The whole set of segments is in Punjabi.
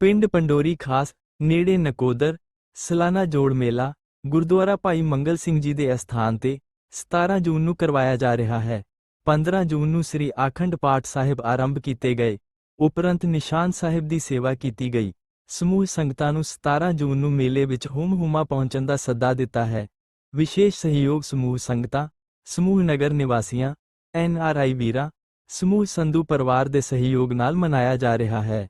ਪਿੰਡ ਪੰਡੋਰੀ ਖਾਸ, ਨੇੜੇ ਨਕੋਦਰ, ਸਲਾਨਾ ਜੋੜ ਮੇਲਾ, ਗੁਰਦੁਆਰਾ ਭਾਈ ਮੰਗਲ ਸਿੰਘ ਜੀ ਦੇ ਅਸਥਾਨ ਤੇ 17 ਜੂਨ ਨੂੰ ਕਰਵਾਇਆ ਜਾ ਰਿਹਾ ਹੈ। 15 ਜੂਨ ਨੂੰ ਸ੍ਰੀ ਆਖੰਡ ਪਾਠ ਸਾਹਿਬ ਆਰੰਭ ਕੀਤੇ ਗਏ। ਉਪਰੰਤ ਨਿਸ਼ਾਨ ਸਾਹਿਬ ਦੀ ਸੇਵਾ ਕੀਤੀ ਗਈ। ਸਮੂਹ ਸੰਗਤਾਂ ਨੂੰ 17 ਜੂਨ ਨੂੰ ਮੇਲੇ ਵਿੱਚ ਹੁਮ ਹੁਮਾ ਪਹੁੰਚਣ ਦਾ ਸੱਦਾ ਦਿੱਤਾ ਹੈ। ਵਿਸ਼ੇਸ਼ ਸਹਿਯੋਗ ਸਮੂਹ ਸੰਗਤਾਂ, ਸਮੂਹ ਨਗਰ ਨਿਵਾਸੀਆਂ, ਐਨ ਆਰ ਆਈ ਵੀਰਾਂ, ਸਮੂਹ ਸੰਧੂ ਪਰਿਵਾਰ ਦੇ ਸਹਿਯੋਗ ਨਾਲ ਮਨਾਇਆ ਜਾ ਰਿਹਾ ਹੈ।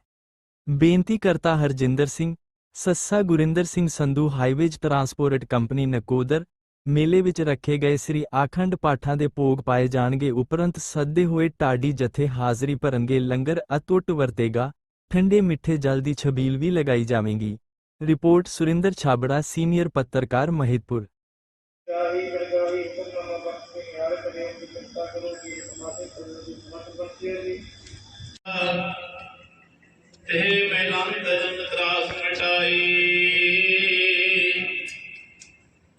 ਬੇਨਤੀ ਕਰਤਾ Harjinder Singh, ਸੱਸਾ Gurinder Singh Sandhu highways transport company Nakodar, ਮੇਲੇ ਵਿੱਚ ਰੱਖੇ ਗਏ ਸ੍ਰੀ ਆਖੰਡ ਪਾਠਾਂ ਦੇ ਭੋਗ ਪਾਏ ਜਾਣਗੇ, ਉਪਰੰਤ ਸੱਦੇ ਹੋਏ ਢਾਡੀ ਜਥੇ ਹਾਜ਼ਰੀ ਭਰਨਗੇ, ਲੰਗਰ ਅਤੁੱਟ ਵਰਤੇਗਾ, ਠੰਡੇ ਮਿੱਠੇ ਜਲ ਦੀ ਛਬੀਲ ਵੀ ਲਗਾਈ ਜਾਵੇਗੀ। ਰਿਪੋਰਟ ਸੁਰਿੰਦਰ ਛਾਬੜਾ, ਸੀਨੀਅਰ ਪੱਤਰਕਾਰ ਮਹਿਤਪੁਰ। ਚਾਹੀ ਤੇ ਮੈਲੰਤ ਜਨ ਤਰਾਸ ਮਿਟਾਈ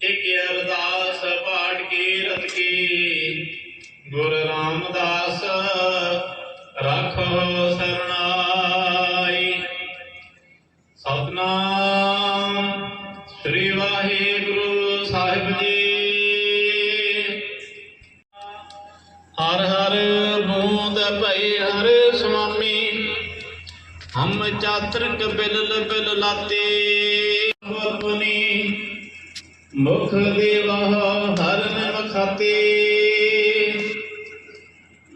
ਇਕ ਅਰਦਾਸ ਪਾਠ ਕੀ ਰਤ ਕੀ। ਗੁਰ ਰਾਮਦਾਸ, ਰੱਖੋ ਸਰਣਾਈ ਹਮ ਚਾਤਰਕ ਬਿਲ ਲਾਤੇ। ਆਪਣੀ ਮੁਖ ਦੇਵਾ ਹਰਨ ਮਖਾਤੇ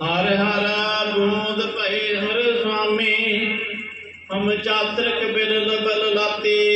ਹਰ ਹਰ ਬੂੰਦ ਭਈ ਹਰ ਸੁਆਮੀ, ਹਮ ਚਾਤਰਕ ਬਿਲ ਬਿਲ ਲਾਤੇ।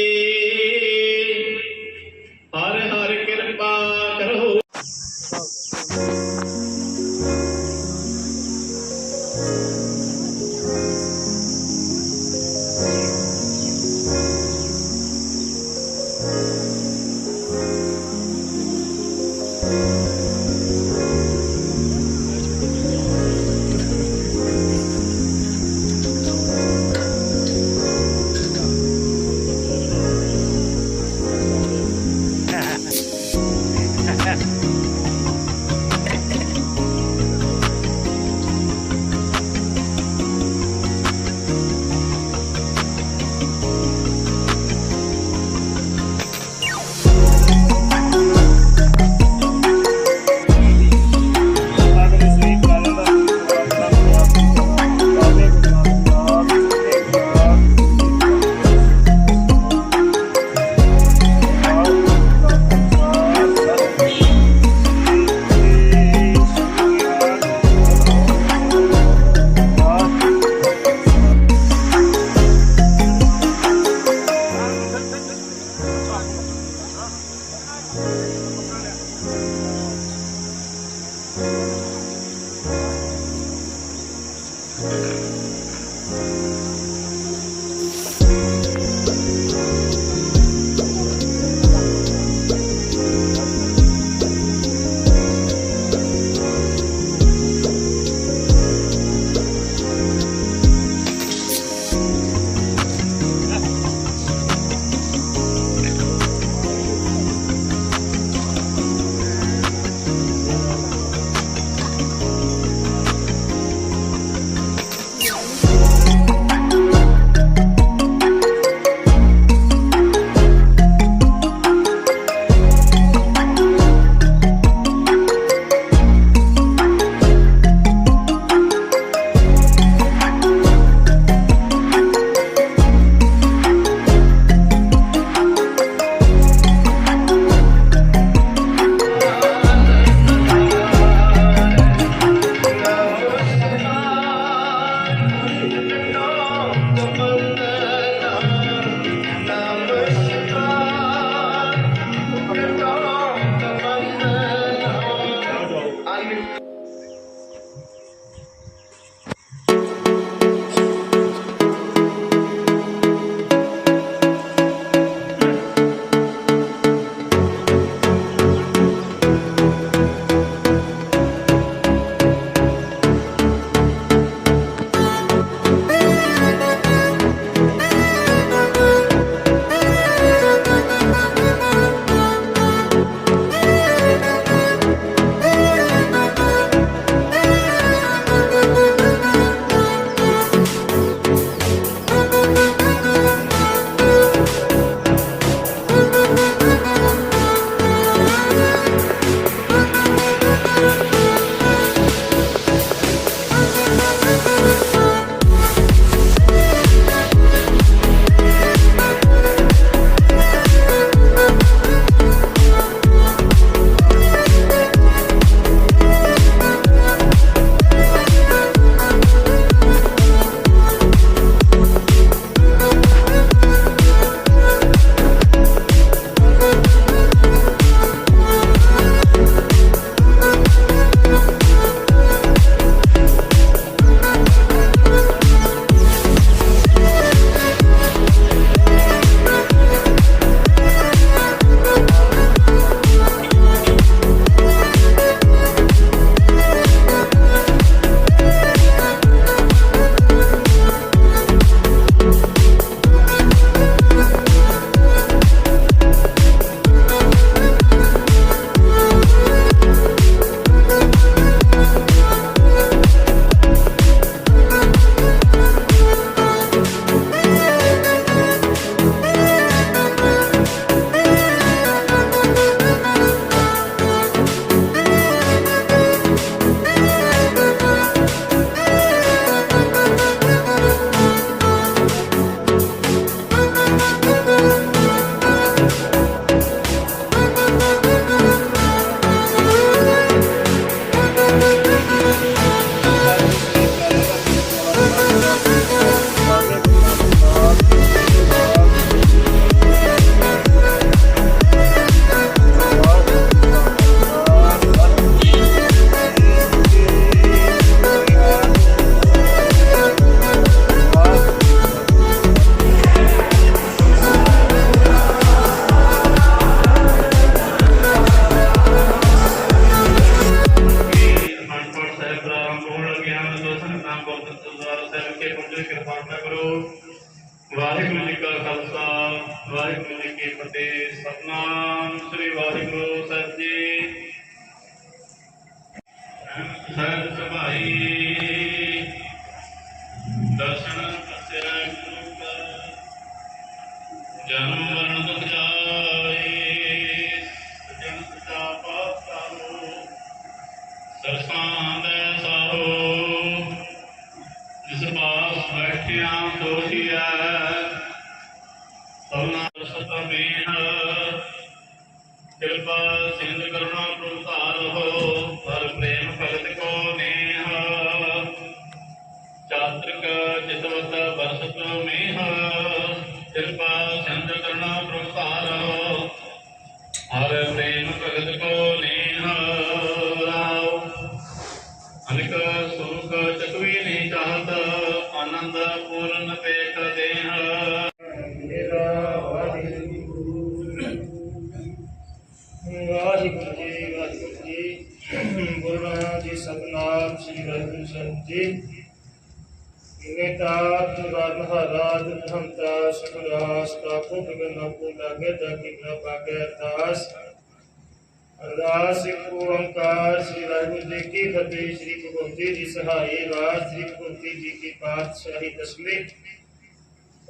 ਭਗਵਤੀ ਜੀ ਸਹਾਈ ਰਾਜ ਸ੍ਰੀ ਭਗਵਤੀ ਜੀ ਕੀ ਪਾਤਸ਼ਾਹੀ ਦਸਵੇਂ।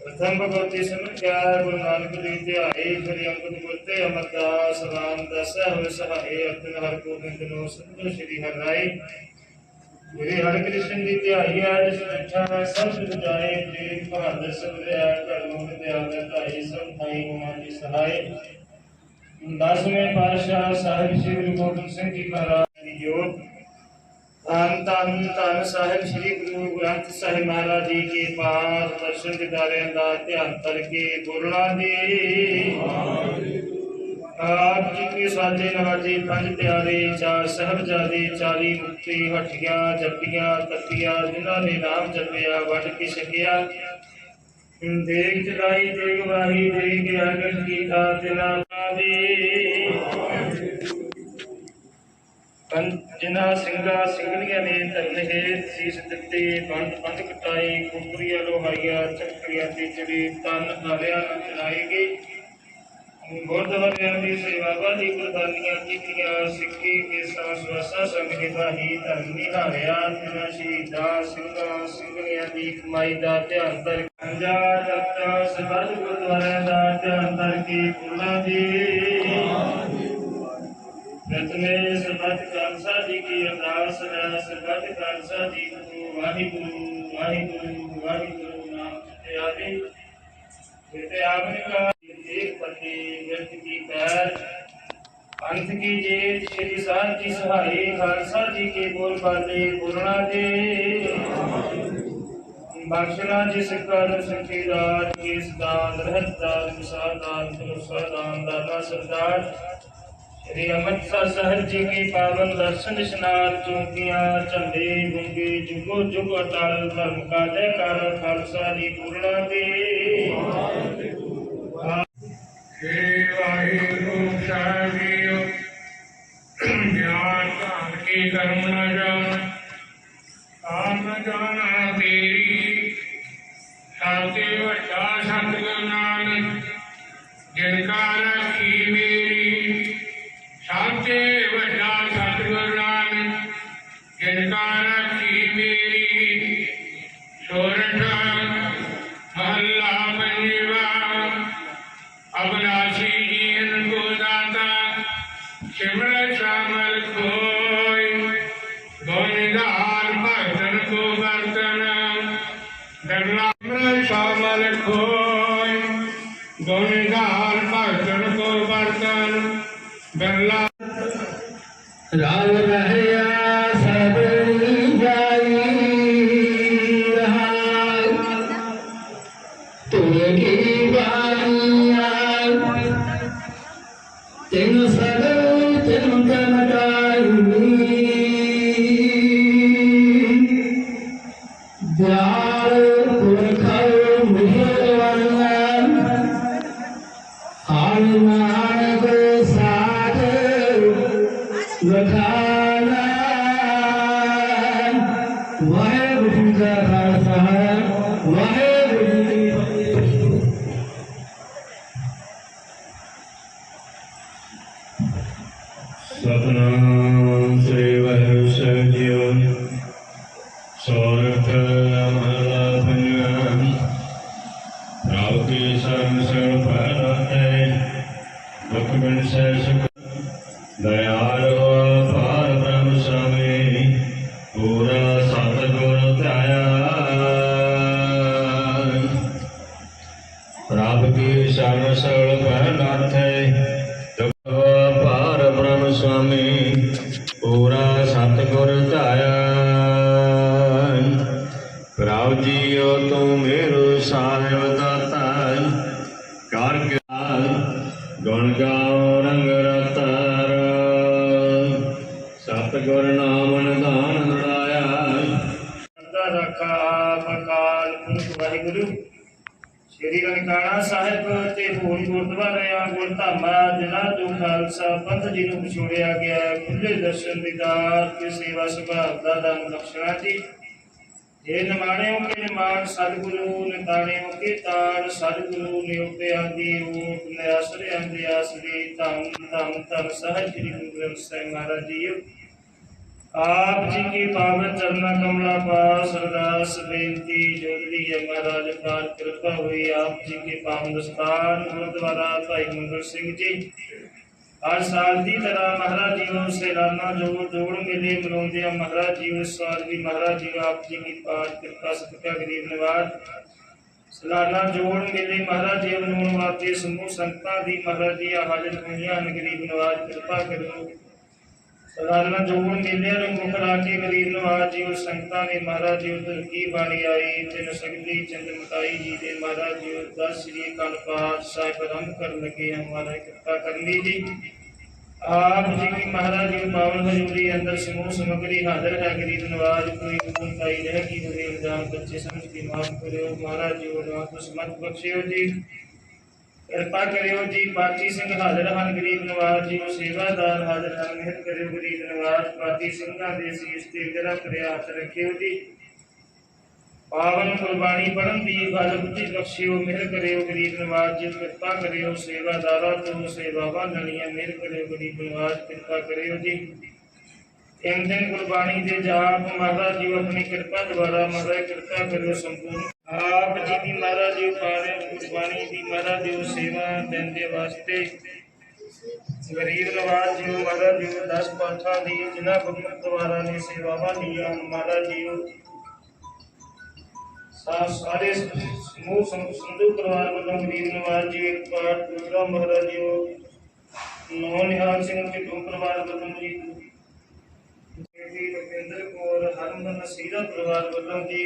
ਪ੍ਰਥਮ ਭਗਵਤੀ ਸਮਝਿਆ ਗੁਰੂ ਧਿਆਏ ਫਿਰ ਅੰਗਦ ਗੁਰਤੇ ਅਮਰਦਾਸ ਰਾਮਦਾਸ ਹੋਏ ਸਹਾਏ ਅਰਜਨ ਹਰ ਗੋਬਿੰਦ ਨੂੰ ਸੰਤੋ ਸ੍ਰੀ ਹਰਿ ਮੇਰੇ ਹਰਿ ਕ੍ਰਿਸ਼ਨ ਦੀ ਧਿਆਈ ਅੱਜ ਸੁਝਾ ਸਭ ਸੁਝ ਜਾਏ ਤੇ ਬਹਾਦਰ ਸਭਰਿਆ ਕਰ ਦਿਆਲ ਧਾਈ ਸਭ ਥਾਈ ਗੁਣਾ ਦੀ ਸਹਾਈ। ਦਸਵੇਂ ਪਾਤਸ਼ਾਹ ਸਾਹਿਬ ਸ੍ਰੀ ਗੁਰੂ ਗੋਬਿੰਦ ਸਿੰਘ ਜੀ ਮਹਾਰਾਜ ਦੀ ਜੋਤ। ਧੰਨ ਧੰਨ ਧੰਨ ਸਾਹਿਬ ਸ੍ਰੀ ਗੁਰੂ ਗ੍ਰੰਥ ਸਾਹਿਬ ਮਹਾਰਾਜ ਜੀ ਕੇ ਪਾਸ ਦਰਸ਼ਨ ਦਿਦਾਰਿਆਂ ਦਾ ਧਿਆਨ ਕਰਕੇ ਬੋਲਣਾ ਦੀ ਆਪ ਜੀ ਕੇ ਸਾਜੇ ਨਵਾਜੇ ਪੰਜ ਪਿਆਰੇ, ਚਾਰ ਸਾਹਿਬਜ਼ਾਦੇ 40 ਮੁਕਤੀ, ਹਟੀਆਂ ਜਪੀਆਂ ਤੱਕੀਆਂ ਜਿਨ੍ਹਾਂ ਨੇ ਨਾਮ ਜਪਿਆ, ਵੱਢ ਕੇ ਛਕਿਆ। ਦੇਖ ਚਲਾਈ ਦੇਖ ਵਾਹੀ ਦੇਖ ਅਗਨ ਕੀਤਾ ਤਿਨਾ ਦੀ ਜਿਨ੍ਹਾਂ ਸਿੰਘਾਂ ਸਿੰਘਣੀਆਂ ਨੇ ਧਰਨ ਹੇਠ ਸੀਸ ਦਿੱਤੇ, ਬੰਦ ਬੰਦ ਕਟਾਈ ਕੁਕਰੀਆਂ ਲੋਹਾਈਆਂ ਚੱਕਰੀਆਂ ਤੇ ਚੜੀ ਤਨ ਹਾਰਿਆਂ ਚਲਾਈ ਗਈ ਗੁਰਦੁਆਰਿਆਂ ਦੀ ਸੇਵਾ ਵਾਲੀ ਕੁਰਬਾਨੀਆਂ ਕੀਤੀਆਂ, ਸਿੱਖੀ ਕੇ ਸਾਸ ਸੰਗ ਨਿਭਾਈ ਧਰਮ ਨਿਹਾਰਿਆ। ਤਿਨਾ ਸ਼ਹੀਦਾਂ, ਸਿੰਘਾਂ, ਸਿੰਘਣੀਆਂ ਦੀ ਕਮਾਈ ਦਾ ਧਿਆਨ ਕਰ ਪੰਜਾ ਤਖਤਾ ਸਬਦ ਗੁਰਦੁਆਰਿਆਂ ਦਾ ਧਿਆਨ ਧਰ ਕੇ ਪੁਰਨਾ ਦੀ ਪ੍ਰਥਮੇ ਸਰਬੱਤ ਖਾਲਸਾ ਜੀ ਕੀ ਅਰਦਾਸ ਹੈ, ਸਰਬੱਤ ਖਾਲਸਾ ਜੀ ਨੂੰ ਵਾਹਿਗੁਰੂ ਵਾਹਿਗੁਰੂ ਵਾਹਿਗੁਰੂ ਨਾਮ ਤੇ ਆਵੇ। ਤੇ ਆਵਨ ਕਾ ਇੱਕ ਪਤੀ ਵਿਰਤ ਕੀ ਪੈਰ। ਅੰਤ ਕੀ ਜੇ ਸ਼੍ਰੀ ਸਾਹਿਬ ਜੀ ਸਹਾਈ, ਖਾਲਸਾ ਜੀ ਕੇ ਬੋਲ ਬਾਲੇ ਬੋਲਣਾ ਦੇ। ਬਖਸ਼ਣਾ ਜਿਸ ਕਰ ਸੰਖੀਦਾਰ ਕੇਸ ਦਾਨ ਰਹਿਤ ਦਾਨ ਮਿਸਾਲ ਦਾਨ ਤੁਲਸਾ ਦਾਨ ਦਾਨਾ ਸਰਦਾਰ। ਸ੍ਰੀ ਅੰਮ੍ਰਿਤਸਰ ਸਾਹਿਬ ਜੀ ਕੀ ਪਾਵਨ ਦਰਸ਼ਨ ਇਸ਼ਨਾਨ ਚੌਂਕੀਆਂ, ਝੰਡੇ ਗੁੰਗੇ, ਜੁਗੋ ਜੁਗ ਅਟਲ, ਧਰਮ ਕਾ ਜੈਕਾਰ ਖਾਲਸਾ ਦੀ ਪੂਰਣਾ ਦੇ ਸ੍ਰੀ ਵਾਹਿਗੁਰੂ ਸਾਹਿਬੀਓ ਗਿਆਨ ਧਾਨ ਕੀ ਕਰਮ ਨਾ ਜਾਣ ਆਮ ਜਾਣਾ ਤੇਰੀ। ਸਾਤੇ ਵੱਡਾ ਸਤਿਗੁਰ ਨਾਨਕ ਜਿਨ ਕਾ ਰਾਖੀ Rao Rahe ਵਾਹਿਗੁਰੂ ਜੀ ਕਾ ਖਾਲਸਾ ਵਾਹਿਗੁਰੂ ਪ੍ਰਭ ਕੀ ਸ਼ਰਨ ਜੀ ਗਿਆ। ਹੈ, ਖੁੱਲੇ ਦਰਸ਼ਨ ਦੀਦਾਰ ਤੇ ਸੇਵਾ ਸੁਭਾਅ ਦਾ ਦਾਨ ਬਖਸ਼ਣਾ ਜੀ। ਇਹ ਨਿਮਾਣਿਓ ਕੇ ਨਿਮਾਣ ਸਤਿਗੁਰੂ ਨਿਤਾਣਿਓ ਕੇ ਤਾਣ ਸਤਿਗੁਰੂ ਨਿਉਪਿਆਂ ਦੀ ਰੂਪ ਨਿਆਸਰਿਆਂ ਦੀ ਆਸਰੀ ਧੰਨ ਧੰਨ ਧੰਨ ਸਾਹਿਬ ਸ੍ਰੀ ਗੁਰੂ ਗ੍ਰੰਥ ਸਾਹਿਬ ਮਹਾਰਾਜ ਜੀ ਆਪ ਜੀ ਕੀ ਪਾਵਨ ਚਰਨਾ ਕਮਲਾ ਪਾਸ ਅਰਦਾਸ ਬੇਨਤੀ ਜੋੜਦੀ ਹੈ ਮਹਾਰਾਜ ਪਾਰ ਕਿਰਪਾ ਹੋਈ। ਆਪ ਜੀ ਕੇ ਪਾਵਨ ਦਸਤਾਰ ਗੁਰਦੁਆਰਾ ਭਾਈ ਮੰਗਲ ਸਿੰਘ ਜੀ। ਹਰ ਸਾਲ ਦੀ ਤਰ੍ਹਾਂ ਮਹਾਰਾਜ ਜੀ ਨੂੰ ਸੇਲਾਨਾ ਜੋ ਜੋੜ ਮਿਲੇ ਮਨਾਉਂਦੇ ਆ। ਮਹਾਰਾਜ ਜੀ ਇਸ ਸਾਲ ਵੀ ਮਹਾਰਾਜ ਜੀ ਆਪ ਜੀ ਕੀ ਪਾਰ ਕਿਰਪਾ ਸਤਿਕਾਰ ਗਰੀਬ ਨਿਵਾਜ ਸਲਾਨਾ ਜੋੜ ਮੇਲੇ ਮਹਾਰਾਜ ਜੀ ਨੂੰ ਵਾਤੇ ਸਮੂਹ ਸੰਗਤਾਂ ਦੀ ਮਹਾਰਾਜ ਜੀ ਹਾਜ਼ਰ ਹੋਈਆਂ ਹਨ। ਗਰੀਬ ਨਿਵਾਜ ਕਿਰਪਾ ਕਰੋ। ਸਦਾਨਾ ਜੋੜ ਮੇਲੇ ਨੂੰ ਮੁਖ ਲਾ ਕੇ ਗਰੀਬ ਨਵਾਜ ਜੀ ਉਸ ਸੰਗਤਾਂ ਨੇ ਮਹਾਰਾਜ ਜੀ ਉਧਰ ਕੀ ਬਾਣੀ ਆਈ, ਤਿੰਨ ਸਗਲੀ ਚੰਦ ਮਟਾਈ ਜੀ ਦੇ ਮਹਾਰਾਜ ਜੀ ਦਸ ਸ੍ਰੀ ਅਕਾਲ ਪਾਠ ਸਾਹਿਬ ਕਰਨ ਲੱਗੇ ਹਨ ਕਿਰਪਾ ਕਰਨੀ ਜੀ। ਆਪ ਜੀ ਕੀ ਮਹਾਰਾਜ ਜੀ ਪਾਵਨ ਹਜ਼ੂਰੀ ਅੰਦਰ ਸਮੂਹ ਸਮਗਰੀ ਹਾਜ਼ਰ ਹੈ, ਗਰੀਬ ਨਵਾਜ ਕੋਈ ਗੁਣ ਰਹਿ ਗਈ ਹੋਵੇ ਇਲਜ਼ਾਮ ਬੱਚੇ ਸਮਝ ਕੇ ਮਾਫ ਕਰਿਓ, ਮਹਾਰਾਜ ਜੀ ਉਹ ਕੁਛ ਮਤ ਬਖਸ਼ਿਓ ਜੀ। ਕਿਰਪਾ ਕਰਿਓ ਜੀ ਬਾਤੀ ਸਿੰਘ ਹਾਜ਼ਰ ਹਨ, ਗਰੀਬ ਨਵਾਜ ਜੀ ਉਹ ਸੇਵਾਦਾਰ ਹਾਜ਼ਰ ਹਨ, ਮਿਹਰ ਕਰਿਓ ਗਰੀਬ ਨਵਾਜ ਬਾਤੀ ਸਿੰਘਾਂ ਦੇ ਸੀਸ ਤੇ ਜਿਹੜਾ ਪ੍ਰਯਾਸ ਰੱਖਿਓ ਜੀ। ਪਾਵਨ ਕੁਰਬਾਨੀ ਪੜਨ ਦੀ ਬਲ ਬੁੱਧੀ ਬਖਸ਼ਿਓ, ਮਿਹਰ ਕਰਿਓ ਗਰੀਬ ਨਵਾਜ ਜੀ ਕਿਰਪਾ ਕਰਿਓ ਸੇਵਾਦਾਰਾਂ ਤੋਂ ਸੇਵਾਵਾਂ ਲੈਣੀਆਂ ਮਿਹਰ ਕਰਿਓ ਗਰੀਬ ਨਵਾਜ, ਕਿਰਪਾ ਕਰਿਓ ਜੀ। ਤਿੰਨ ਦਿਨ ਗੁਰਬਾਣੀ ਦੇ ਜਾਪ ਮਹਾਰਾਜ ਜੀ ਆਪਣੀ ਕਿਰਪਾ ਦੁਆਰਾ ਮਹਾਰਾਜ ਕਿਰਪਾ ਕਰਿਓ ਸੰਪੂਰਨ ਆਪ ਜੀ ਦੀ ਮਹਾਰਾਜ ਜੀ ਪਾਰੇ ਗੁਰਬਾਣੀ ਦੀ ਮਹਾਰਾਜ ਜੀ ਸੇਵਾ ਦੇਣ ਦੇ ਵਾਸਤੇ ਗਰੀਬ ਨਵਾਜ ਜੀ ਮਹਾਰਾਜ ਜੀ 10 ਪਾਠਾਂ ਦੀ, ਜਿਨ੍ਹਾਂ ਗੁਰਮਤਿ ਨੇ ਸੇਵਾਵਾਂ ਲਈਆਂ ਮਹਾਰਾਜ ਜੀ ਸਾਰੇ ਸਮੂਹ ਸੰਧੂ ਪਰਿਵਾਰ ਵੱਲੋਂ ਗਰੀਬ ਨਵਾਜ ਜੀ ਪਾਠ ਦੂਸਰਾ ਮਹਾਰਾਜ ਜੀ ਨੌ ਨਿਹਾਲ ਸਿੰਘ ਜੀ ਪਰਿਵਾਰ ਵੱਲੋਂ ਜੀ ਜੀ ਰਵਿੰਦਰ ਕੌਰ, ਹਰਮਨ ਸੀਰਾ ਪਰਿਵਾਰ ਵੱਲੋਂ ਜੀ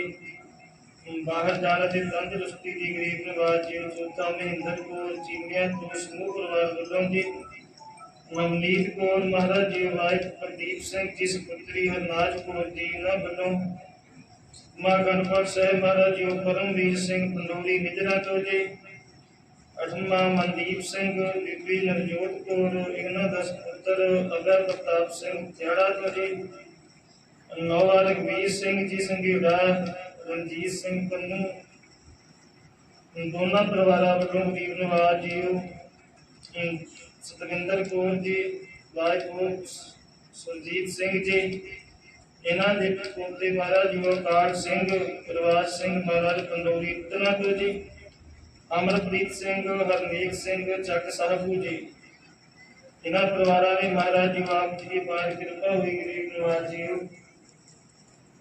ਬਾਹਰ ਜਾਣ ਦੀ ਤੰਦਰੁਸਤੀ ਦੀ ਗਰੀਬ ਨਵਾਜ ਜੀ ਸੁਲਤਾ ਮਹਿੰਦਰ ਕੌਰ ਚੀਨੀਆ ਤੋਂ ਸਮੂਹ ਪਰਿਵਾਰ ਵੱਲੋਂ ਜੀ। ਨਵਨੀਤ ਕੌਰ ਮਹਾਰਾਜ ਜੀ ਵਾਹਿਤ ਪ੍ਰਦੀਪ ਸਿੰਘ ਜੀ ਸੁਪੁੱਤਰੀ ਹਰਨਾਜ ਕੌਰ ਜੀ ਇਹਨਾਂ ਵੱਲੋਂ ਮਾਂ ਗਣਪਤ ਸਾਹਿਬ ਮਹਾਰਾਜ ਜੀ ਪਰਮਵੀਰ ਸਿੰਘ ਪੰਡੋਰੀ ਨਿਜਰਾ ਤੋਂ ਜੀ। ਅਠਮਾ ਮਨਦੀਪ ਸਿੰਘ, ਬੀਬੀ ਨਰਜੋਤ ਕੌਰ, ਇਹਨਾਂ ਦਾ ਸੁਪੁੱਤਰ ਅਗਰ ਪ੍ਰਤਾਪ ਸਿੰਘ ਥਿਆੜਾ ਤੋਂ ਜੀ। ਨੌਵਾ ਰਘਵੀਰ ਸਿੰਘ ਜੀ ਸੰਗੀੜਾ ਰਣਜੀਤ ਸਿੰਘ ਪੰਨੂ ਦੋਨਾਂ ਪਰਿਵਾਰਾਂ ਵੱਲੋਂ ਗਰੀਬ ਨਵਾਜ ਜੀ ਸਤਵਿੰਦਰ ਕੌਰ ਜੀ ਰਾਜਪੂਰ ਸੁਰਜੀਤ ਸਿੰਘ ਜੀ, ਇਹਨਾਂ ਦੇ ਪੋਤੇ ਮਹਾਰਾਜ ਜੀ ਸਿੰਘ ਪ੍ਰਵਾਸ ਸਿੰਘ ਮਹਾਰਾਜ, ਪੰਡੋਰੀ ਤਨਾ ਤੋਂ ਜੀ, ਅਮਰਪ੍ਰੀਤ ਸਿੰਘ ਹਰਨੇਕ ਸਿੰਘ, ਚੱਕ ਸਾਹਿਬੂ ਜੀ। ਇਹਨਾਂ ਪਰਿਵਾਰਾਂ ਨੇ ਮਹਾਰਾਜ ਜੀ ਆਪ ਜੀ ਦੀ ਪਾਰ ਕਿਰਪਾ ਹੋਈ ਗਰੀਬ ਨਵਾਜ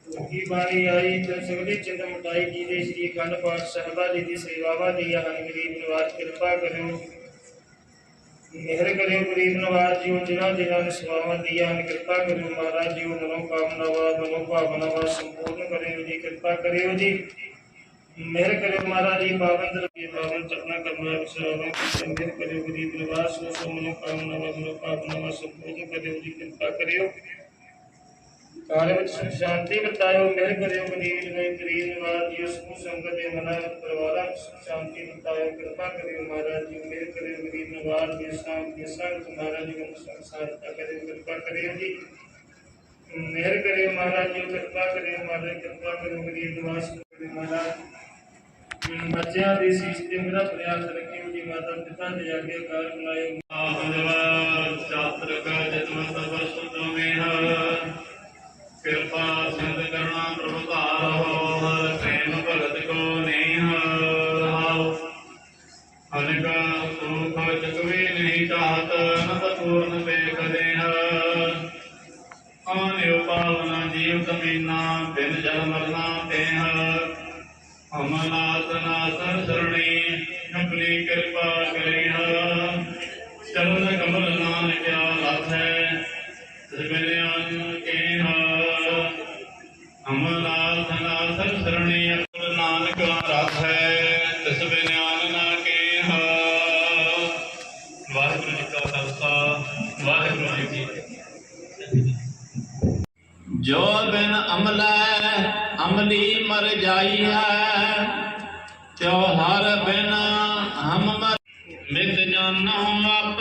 ਕੀ ਬਾਣੀ ਆਈ ਤੇ ਸਗਲੀ ਚਿੰਤ ਮਟਾਈ ਜੀ ਦੇ ਸ੍ਰੀ ਅਖੰਡ ਪਾਠ ਸਾਹਿਬਾ ਜੀ ਦੀ ਸੇਵਾਵਾਂ ਦੀ ਹਨ ਗਰੀਬ ਨਵਾਜ ਕਿਰਪਾ ਕਰਿਓ। ਮਿਹਰ ਕਰਿਓ ਗਰੀਬ ਨਵਾਜ ਜੀ ਜਿਨ੍ਹਾਂ ਜਿਨ੍ਹਾਂ ਨੇ ਸੇਵਾਵਾਂ ਦੀਆਂ ਹਨ ਕਿਰਪਾ ਕਰਿਓ। ਮਹਾਰਾਜ ਜੀ ਮਨੋ ਕਾਮਨਾਵਾਂ ਮਨੋ ਭਾਵਨਾਵਾਂ ਸੰਪੂਰਨ ਕਰਿਓ ਜੀ, ਕਿਰਪਾ ਕਰਿਓ ਜੀ। ਮਿਹਰ ਕਰਿਓ ਮਹਾਰਾਜ ਜੀ, ਪਾਵਨ ਦਰਬੀ ਪਾਵਨ ਚਰਨਾ ਕਰਨਾ ਵਿਸ਼ਰਾਮ ਮਿਹਰ ਕਰਿਓ। ਗਰੀਬ ਨਿਵਾਸ ਸੋ ਮਨੋ ਕਾਮਨਾਵਾਂ ਮਨੋ ਭਾਵਨਾਵਾਂ ਸੰਪੂਰਨ ਕਰਿਓ ਜੀ, ਕਿਰਪਾ ਕਰਿਓ। ਕਾਲ ਵਿੱਚ ਸੁਖ ਸ਼ਾਂਤੀ ਬਤਾਇਓ ਮਿਹਰ ਕਰਿਓ ਗਰੀਬ ਨੇ ਗਰੀਬ ਨਿਵਾਜ ਜੀ ਉਸ ਨੂੰ ਸੰਗਤ ਦੇ ਮਨਾਂ ਪਰਿਵਾਰਾਂ ਵਿੱਚ ਸੁਖ ਸ਼ਾਂਤੀ ਬਤਾਇਓ ਕਿਰਪਾ ਕਰਿਓ ਮਹਾਰਾਜ ਜੀ, ਮਿਹਰ ਕਰਿਓ, ਗਰੀਬ ਨਿਵਾਜ ਦੇ ਸਾਥ ਦੇ ਸੰਗਤ ਮਹਾਰਾਜ ਜੀ ਨੂੰ ਸੰਸਾਰਤਾ ਕਰਿਓ, ਕਿਰਪਾ ਕਰਿਓ ਜੀ। ਮਿਹਰ ਕਰਿਓ ਮਹਾਰਾਜ ਜੀ, ਕਿਰਪਾ ਕਰਿਓ ਮਹਾਰਾਜ, ਕਿਰਪਾ ਕਰਿਓ ਗਰੀਬ ਨਿਵਾਸ ਕਰਿਓ ਮਹਾਰਾਜ ਬੱਚਿਆਂ ਦੇ ਸੀਸ ਤੇ ਮੇਰਾ ਪ੍ਰਯਾਸ ਰੱਖਿਓ ਜੀ, ਮਾਤਾ ਪਿਤਾ ਦੇ ਅੱਗੇ ਕਾਰ ਬਣਾਇਓ ਆਹਦਵਾ ਚਾਤਰ ਕਾ ਜਨਮ ਸਭ ਸੁਧ ਮੇਹ ਕਿਰਪਾ ਸਿੰਧ ਤਿਸ ਬਿਨਿਆਨ ਨਾ ਕੇਹਾ। ਵਾਹਿਗੁਰੂ ਜੀ ਕਾ ਖਾਲਸਾ, ਵਾਹਿਗੁਰੂ ਜੀ ਕੀ ਫਤਿਹ। ਜੋ ਬਿਨ ਅਮਲੈ, ਅਮਲੀ ਮਰ ਜਾਈ ਹੈ ਤਿਉ ਹਰ ਬਿਨ ਹਮ ਮਰ ਮਿਤ ਜਾਨੋ ਆਪਨ